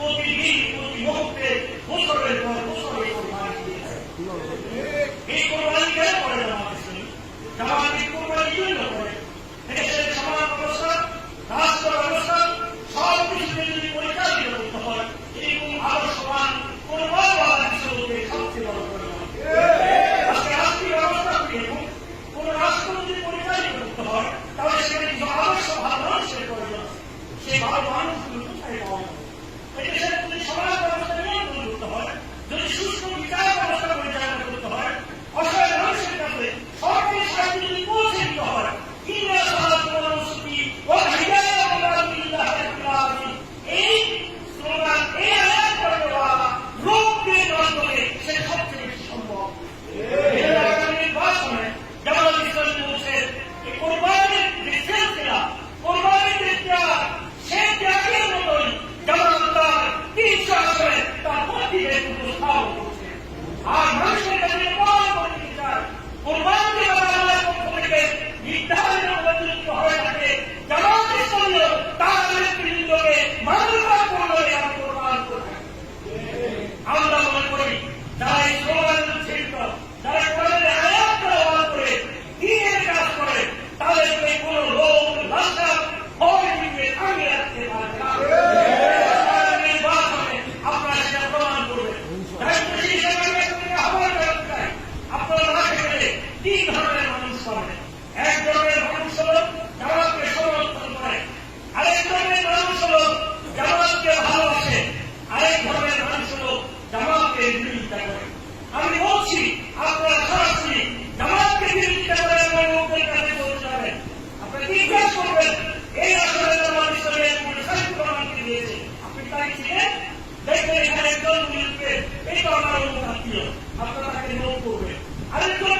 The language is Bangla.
will be কোরবানি দেওয়া আল্লাহর পক্ষ পাবেন এক ধরনের মানুষ হল জামাতকে সমর্থন করে। আরেক ধরনের মানুষ হল জামাতকে ভালোবাসে। আরেক ধরনের মানুষ হল জামাতকে বিরোধিতা করে আমি আপনারা তাকে নোট করবেন। আরেকজন